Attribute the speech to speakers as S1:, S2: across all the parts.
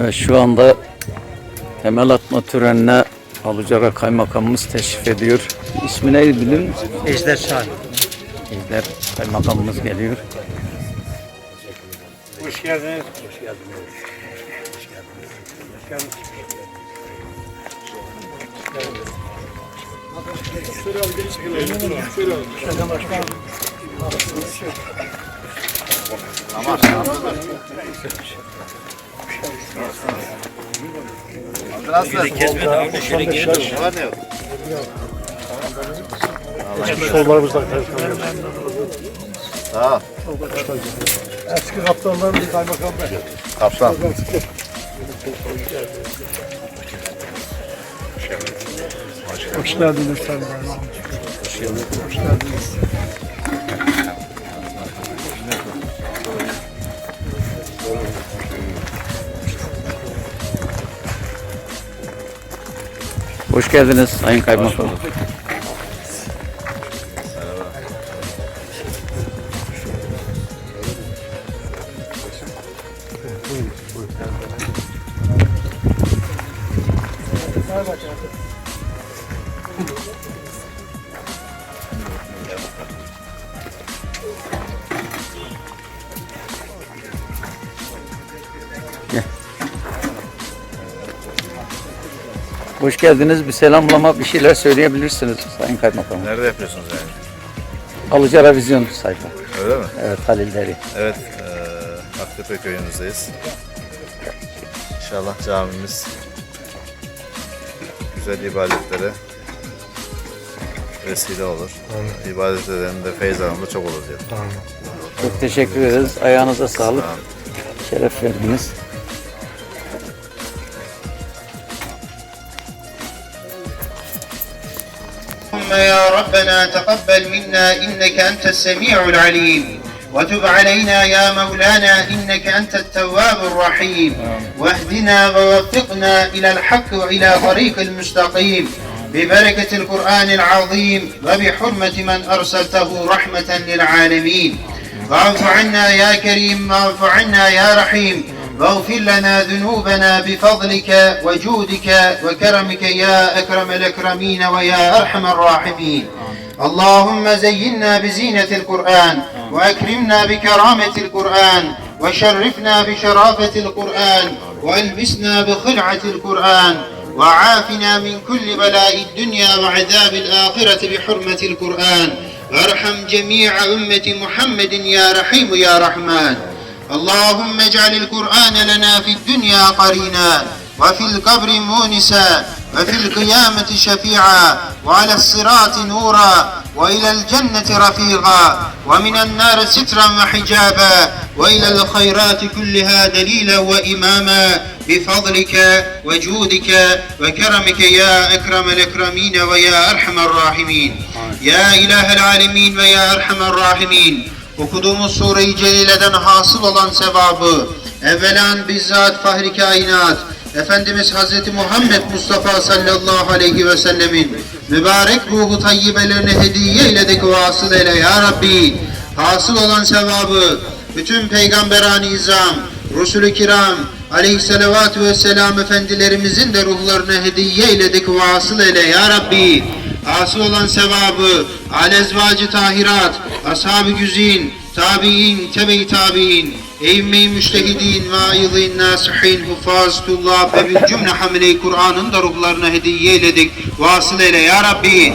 S1: Evet, şu anda temel atma törenine Alucara Kaymakamımız teşrif ediyor. İsmi neydi bilir misin?
S2: Ejder Şahin.
S1: Ejder Kaymakamımız geliyor.
S2: Hoş geldiniz. Hoş geldiniz. Hoş geldiniz.
S3: Sollarımızdan karşılanıyor.
S4: Sağ ol.
S3: Eski kaptanlarımız kaymakam bey.
S4: Kaptan.
S3: Hoş geldiniz. Hoş geldiniz. Hoş geldiniz.
S1: Hoş geldiniz Sayın Kaymakam. Hoş geldiniz. Bir selamlama, bir şeyler söyleyebilirsiniz Sayın Kaymakamım.
S4: Nerede yapıyorsunuz yani?
S1: Alucara Vizyon sayfa.
S4: Öyle mi?
S1: Evet Halil Deri.
S4: Evet. eee Aktepe köyümüzdeyiz. İnşallah camimiz güzel ibadetlere vesile olur. İbadetlerinde feyz alımda çok olur diyor.
S1: Çok teşekkür ederiz. Ayağınıza sağlık. Şeref verdiniz.
S5: اللهم يا ربنا تقبل منا إنك أنت السميع العليم. وتب علينا يا مولانا إنك أنت التواب الرحيم. واهدنا ووفقنا إلى الحق وإلى طريق المستقيم. ببركة القرآن العظيم وبحرمة من أرسلته رحمة للعالمين. واعف عنا يا كريم واعف عنا يا رحيم. واغفر لنا ذنوبنا بفضلك وجودك وكرمك يا أكرم الأكرمين ويا أرحم الراحمين. اللهم زينا بزينة القرآن وأكرمنا بكرامة القرآن وشرفنا بشرافة القرآن وألبسنا بخلعة القرآن وعافنا من كل بلاء الدنيا وعذاب الآخرة بحرمة القرآن. وارحم جميع أمة محمد يا رحيم يا رحمن. اللهم اجعل القرآن لنا في الدنيا قرينا وفي القبر مونسا وفي القيامة شفيعا وعلى الصراط نورا وإلى الجنة رفيقا ومن النار سترا وحجابا وإلى الخيرات كلها دليلا وإماما بفضلك وجودك وكرمك يا أكرم الأكرمين ويا أرحم الراحمين. يا إله العالمين ويا أرحم الراحمين. Okuduğumuz sure-i celileden hasıl olan sevabı evvelan bizzat fahri kainat Efendimiz Hazreti Muhammed Mustafa sallallahu aleyhi ve sellemin mübarek ruhu tayyibelerine hediye eyledik vasıl eyle ya Rabbi. Hasıl olan sevabı bütün peygamberani izam, Resul-i kiram, aleyhisselavatü vesselam efendilerimizin de ruhlarına hediye eyledik vasıl eyle ya Rabbi. Hasıl olan sevabı alezvacı tahirat, ashab-ı güzin, tabi'in, tebe-i tabi'in, eyyime-i müştehidin, vaizin, nasihin, hufaz, tullab ve bil cümle hamile-i Kur'an'ın da ruhlarına hediye eyledik. Vasıl eyle ya Rabbi.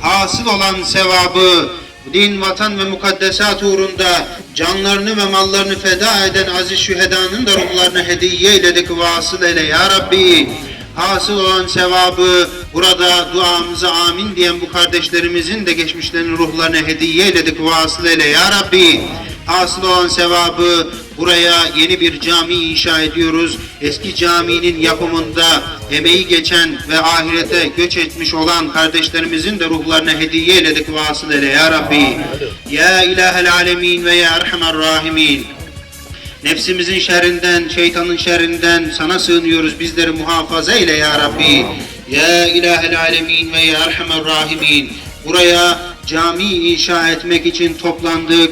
S5: Hasıl olan sevabı, din, vatan ve mukaddesat uğrunda canlarını ve mallarını feda eden aziz şühedanın da ruhlarına hediye eyledik. Vasıl eyle ya Rabbi hasıl olan sevabı burada duamıza amin diyen bu kardeşlerimizin de geçmişlerinin ruhlarına hediye eyledik vasıl eyle ya Rabbi. Hasıl olan sevabı buraya yeni bir cami inşa ediyoruz. Eski caminin yapımında emeği geçen ve ahirete göç etmiş olan kardeşlerimizin de ruhlarına hediye eyledik vasıl eyle ya Rabbi. Ya ilahel alemin ve ya erhamer rahimin. Nefsimizin şerrinden, şeytanın şerrinden sana sığınıyoruz. Bizleri muhafaza eyle ya Rabbi. Ya ilahel alemin ve ya erhamer rahimin. Buraya cami inşa etmek için toplandık.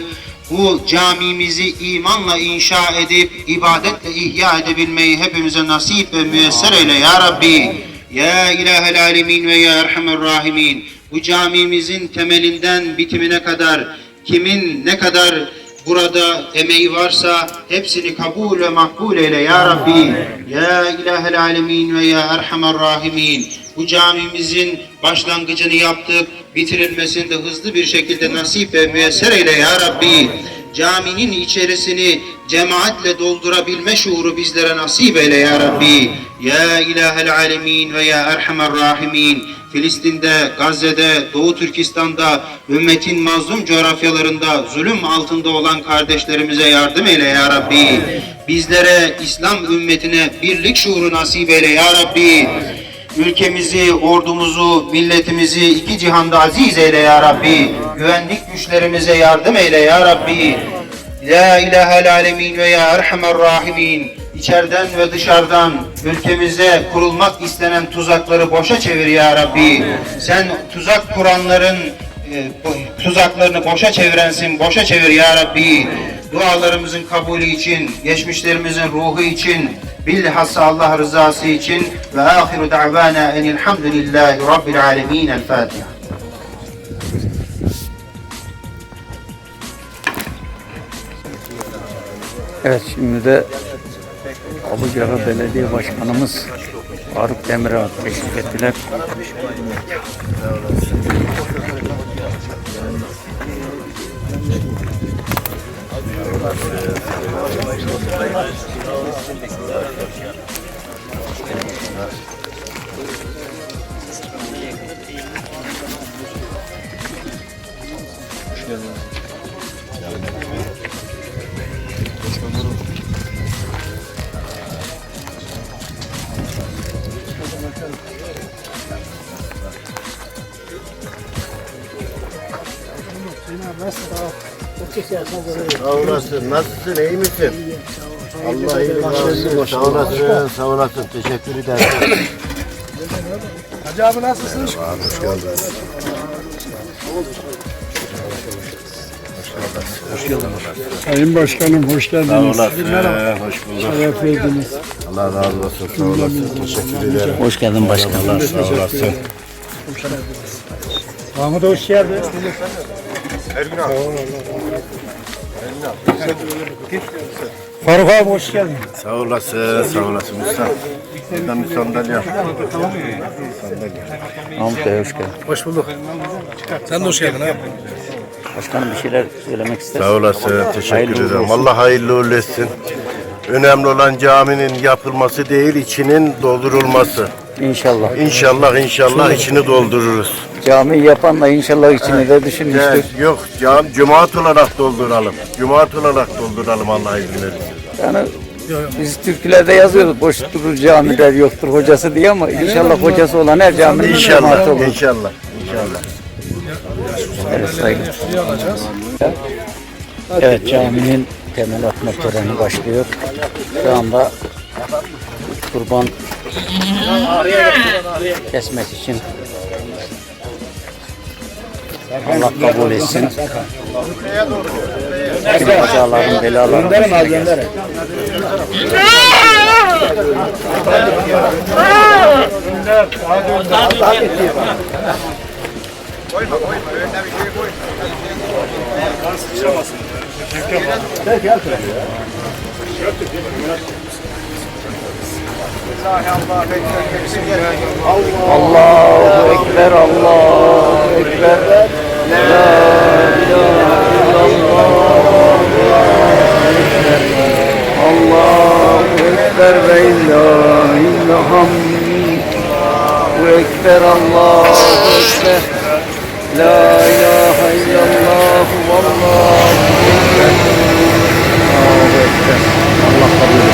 S5: bu camimizi imanla inşa edip ibadetle ihya edebilmeyi hepimize nasip ve müyesser eyle ya Rabbi. Ya ilahel alemin ve ya erhamer rahimin. Bu camimizin temelinden bitimine kadar kimin ne kadar burada emeği varsa hepsini kabul ve makbul eyle ya Rabbi. Ya ilahel alemin ve ya erhamer rahimin. Bu camimizin başlangıcını yaptık, bitirilmesini de hızlı bir şekilde nasip ve müyesser eyle ya Rabbi. Caminin içerisini cemaatle doldurabilme şuuru bizlere nasip eyle ya Rabbi. Ya ilahel alemin ve ya erhamer rahimin. Filistin'de, Gazze'de, Doğu Türkistan'da, ümmetin mazlum coğrafyalarında zulüm altında olan kardeşlerimize yardım eyle ya Rabbi. Bizlere, İslam ümmetine birlik şuuru nasip eyle ya Rabbi. Ülkemizi, ordumuzu, milletimizi iki cihanda aziz eyle ya Rabbi. Güvenlik güçlerimize yardım eyle ya Rabbi. La ilahe alemin ve ya erhamer rahimin. İçeriden ve dışarıdan ülkemize kurulmak istenen tuzakları boşa çevir ya Rabbi. Sen tuzak kuranların e, tuzaklarını boşa çevirensin, boşa çevir ya Rabbi. Dualarımızın kabulü için, geçmişlerimizin ruhu için, bilhassa Allah rızası için ve ahiru da'vana enilhamdülillahi rabbil alemin. El Fatiha.
S1: Evet şimdi de Abucara Belediye Başkanımız Faruk Demirağ teşrif ettiler. Hoş geldiniz.
S6: Sağ olasın. Nasılsın? iyi misin? Allah iyilik versin. Sağ olasın. Sağ olasın. Teşekkür ederim.
S3: Hacı abi nasılsın?
S6: Hoş geldiniz.
S3: Sayın Başkanım hoş
S6: Sağ
S3: geldiniz.
S6: olasın. Hoş bulduk.
S3: Şeref verdiniz.
S6: Allah razı olsun. Sağ olasın. Teşekkür ederim.
S1: Hoş geldin başkanım.
S6: Allah sağ olasın.
S3: Mahmut hoş geldin. Faruk abi hoş geldin.
S6: Sağ olasın. Sağ olasın usta. Buradan bir sandalye.
S1: Mahmut Bey hoş geldin.
S3: Hoş bulduk. Sen de hoş geldin abi.
S1: Başkanım bir şeyler söylemek ister
S6: Sağ olasın. Teşekkür ederim. Allah hayırlı uğurlu etsin. Önemli olan caminin yapılması değil, içinin doldurulması.
S1: İnşallah.
S6: İnşallah inşallah içini doldururuz.
S1: Cami yapanla inşallah içini de düşünmüştür.
S6: Evet, yok cam, cemaat olarak dolduralım. Cemaat olarak dolduralım Allah izin verirse.
S1: Yani biz türkülerde yazıyoruz boş durur camiler yoktur hocası diye ama inşallah hocası olan her caminin
S6: İnşallah,
S1: olur.
S6: inşallah, inşallah.
S1: Evet saygı. Evet caminin temel atma töreni başlıyor. Şu anda kurban kesmek için Allah kabul etsin. Kazaların belaların başına gelsin. Allahu Ekber, Allahu Ekber. La ilahe illallah. Allahu Ekber ve illallah. Allahu Ekber, Allahu Ekber. La ilahe illallah. Allahu Ekber. Allahu. Allah kabul.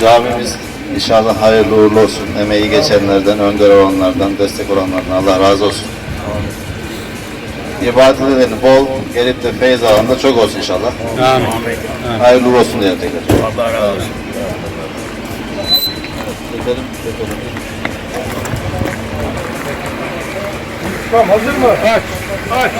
S4: Camimiz inşallah hayırlı uğurlu olsun. Emeği geçenlerden, önder olanlardan, destek olanlardan Allah razı olsun. İbadet edeni bol, gelip de feyiz alan da çok olsun inşallah. Amin. Hayırlı uğurlu olsun diyelim tekrar. Allah razı olsun. Çekelim, çekelim.
S3: Tamam hazır mı? Aç. Aç.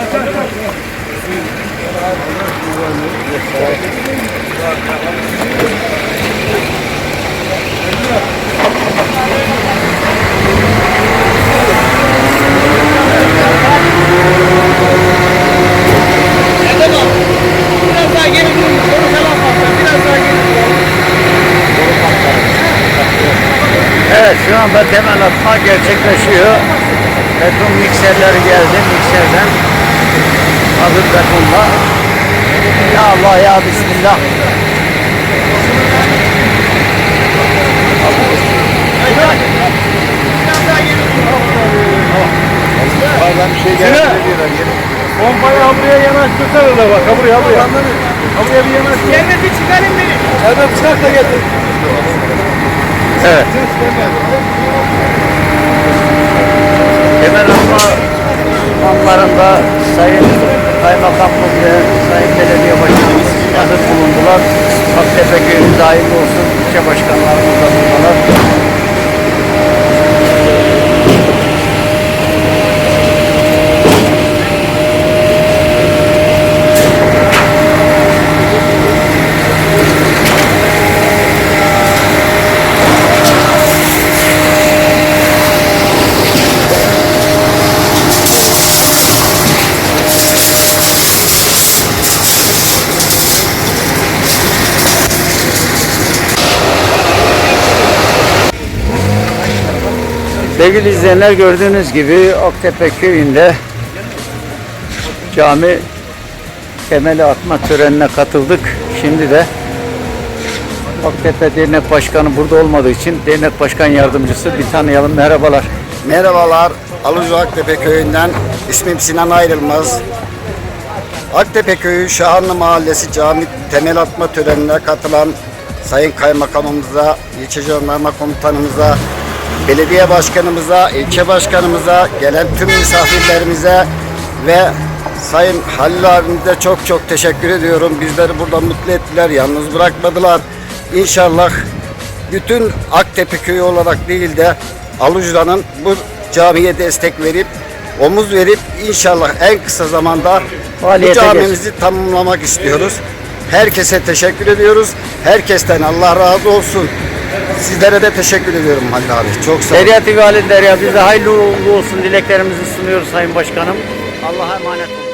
S1: Evet şu anda temel atma gerçekleşiyor. Beton mikserleri geldi mikserden. Hazır betonla. Ya Allah ya Bismillah.
S3: Pompayı buraya yanaştırsana da bak. Ha buraya buraya. Ha buraya bir yanaştır. Cenneti çıkarın beni. Cennet çıkart da getir.
S1: Evet. Temel atma anlarında Sayın Kaymakamımız ve Sayın Belediye Başkanımız hazır bulundular. Aktepe Köyü dahil olsun, ilçe başkanlarımız da buradalar. Sevgili izleyenler gördüğünüz gibi Aktepe köyünde cami temeli atma törenine katıldık. Şimdi de Aktepe Dernek Başkanı burada olmadığı için Dernek Başkan Yardımcısı bir tanıyalım. Merhabalar.
S7: Merhabalar, Alucu Aktepe köyünden ismim Sinan Ayrılmaz. Aktepe köyü Şahanlı Mahallesi cami temel atma törenine katılan Sayın Kaymakamımıza, ilçe jandarma komutanımıza, belediye başkanımıza, ilçe başkanımıza, gelen tüm misafirlerimize ve Sayın Halil abimize çok çok teşekkür ediyorum. Bizleri burada mutlu ettiler, yalnız bırakmadılar. İnşallah bütün Aktepe köyü olarak değil de Alucra'nın bu camiye destek verip omuz verip inşallah en kısa zamanda bu
S1: Faaliyete
S7: camimizi tamamlamak istiyoruz. Herkese teşekkür ediyoruz. Herkesten Allah razı olsun. Sizlere de teşekkür ediyorum Halil abi. Çok sağ olun.
S1: Derya TV halinde Derya biz de hayırlı uğurlu olsun dileklerimizi sunuyoruz Sayın Başkanım. Allah'a emanet olun.